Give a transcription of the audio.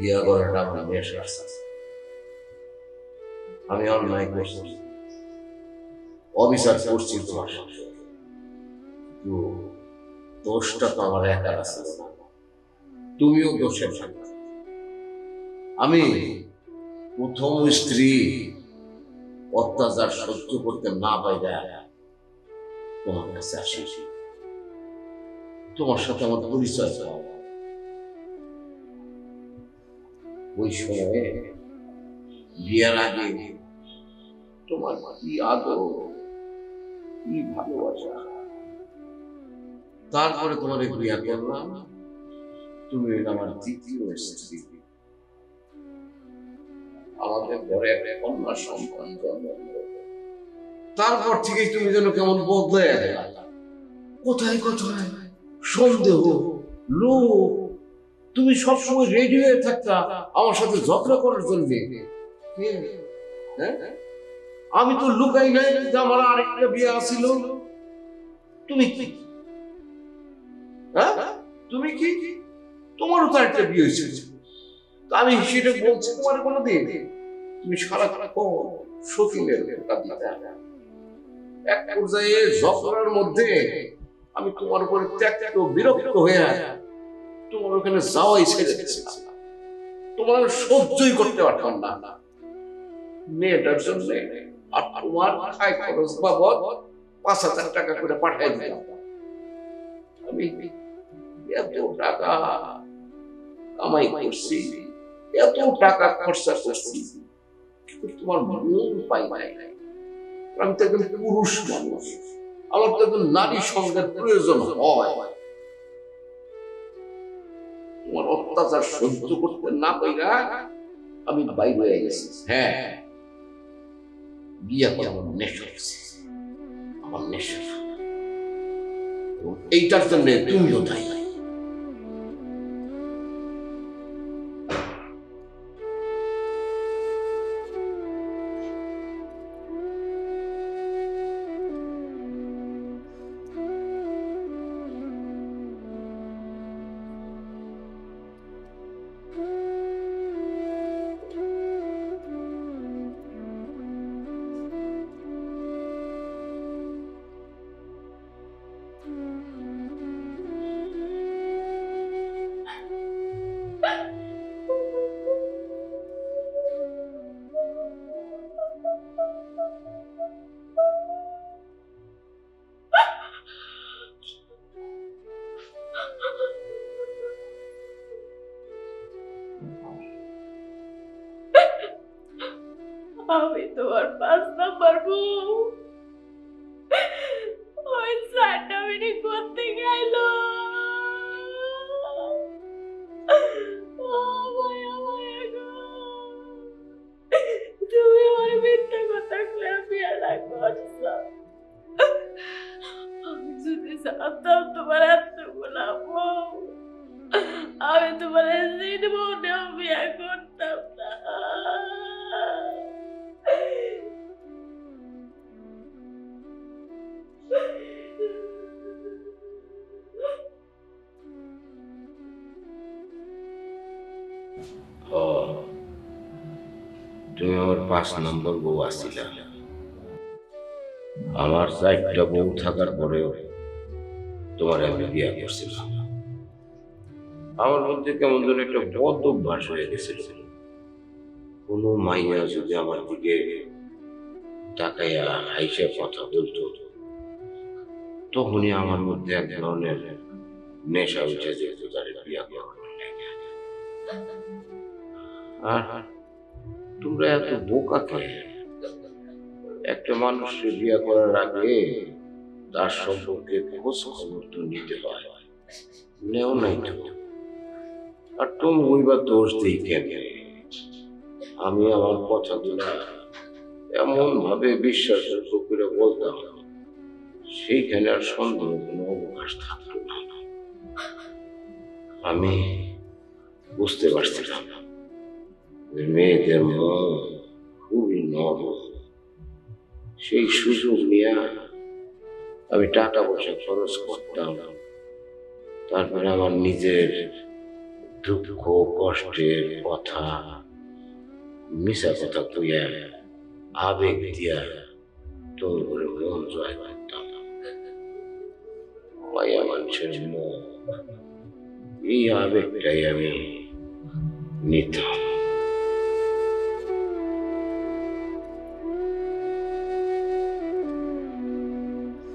বিয়ে করাটা আমার নেশা আমি অন্যায় করছি। অবিচার করছি তোমার সাথে। দোষটা তো আমার একার আছে। তুমিও দোষের থাকবে আমি প্রথম স্ত্রী অত্যাচার সহ্য করতে না পাইরা তোমার কাছে আসি তোমার সাথে আমার পরিচয় হয়। ওই সময়ে বিয়ের আগে তোমার কি আদর, কি ভালোবাসা? তারপরে তোমার বিয়ে করলাম। তুমি আমার দ্বিতীয় স্ত্রী। আমাদের ঘরে একটা কন্যা সন্তান তারপর থেকেই তুমি যেন কেমন বদলে কোথায় কোথায়? সন্দেহ লোক তুমি সবসময় রেডি হয়ে থাকতা, আমার সাথে ঝগড়া করার জন্য। হ্যাঁ? আমি তো লুকাই নাই যে আমার আরেকটা বিয়ে আসিল। তুমি কি? হ্যাঁ? তুমি কি? তোমারও তো একটা বিয়ে হয়েছিল আমি সেটা বলছি তোমার কোনো দিন তুমি সারা শকিলের এক পর্যায়ে ঝগড়ার মধ্যে আমি তোমার উপরে ত্যাগ বিরক্ত হয়ে তোমার ওখানে যাওয়াই ছেড়ে তোমার সহ্যই করতে পারতাম না। মেয়েটার জন্য আর তোমার খাই খরচ বাবদ পাঁচ হাজার টাকা করে পাঠাই দিলাম। আমি এত টাকা কামাই করছি, এত টাকা খরচা করছি তোমার মন পাই নাই। আমি তো একজন পুরুষ মানুষ, আমার তো একজন নারী সঙ্গের প্রয়োজন হয়। তোমার অত্যাচার সহ্য করতে না পাইরা আমি বাইরে হয়ে গেছি। হ্যাঁ। বিয়ে করে আমার নেশা। আমার নেশা। এইটার জন্য তুমিও দায়ী। আমি তোমার পাঁচ নাম্বার বউ। ওই সান্ডামিনি করতে গেল। তুমি আমার মিথ্যা কথা কয়ে বিয়েটা করছ আমি যদি জানতাম তোমার এত গোলাপ আমি তোমার দিন ও পাঁচ নম্বর বউ আমার চারটা বউ থাকার পরেও তোমার আমি বিয়া করছিলাম। আমার মধ্যে কেমন একটা বদ অভ্যাস হয়ে গেছিল। কোনো মাইয়া যদি আমার দিকে তাকাইয়া হাইসে কথা বলতো, তখনই আমার মধ্যে এক ধরনের নেশা উঠে যেত। আর তোমরা এত বোকা কে একটা মানুষকে বিয়ে করার আগে তার সম্পর্কে খোঁজ খবর তো নিতে হয়। নেও নাই তো। আর তুমি ওইবা দোষ দিই কেন? আমি আমার কথাগুলা এমন ভাবে বিশ্বাসযোগ্য করে বলতাম, সেইখানে আর সন্দেহ কোনো অবকাশ থাকতো না। আমি বুঝতে পারছিলাম। যে মেয়েদের মন খুবই নরম সেই সুযোগ নিয়ে আমি টাকা পয়সা খরচ করতাম তারপরে আমার নিজের দুঃখ কষ্টের কথা মিশা কথা কইয়া আবেগ দিয়া তোর করে মন জয় করতাম মায়া মানুষের মন এই আবেগটাই আমি নিতাম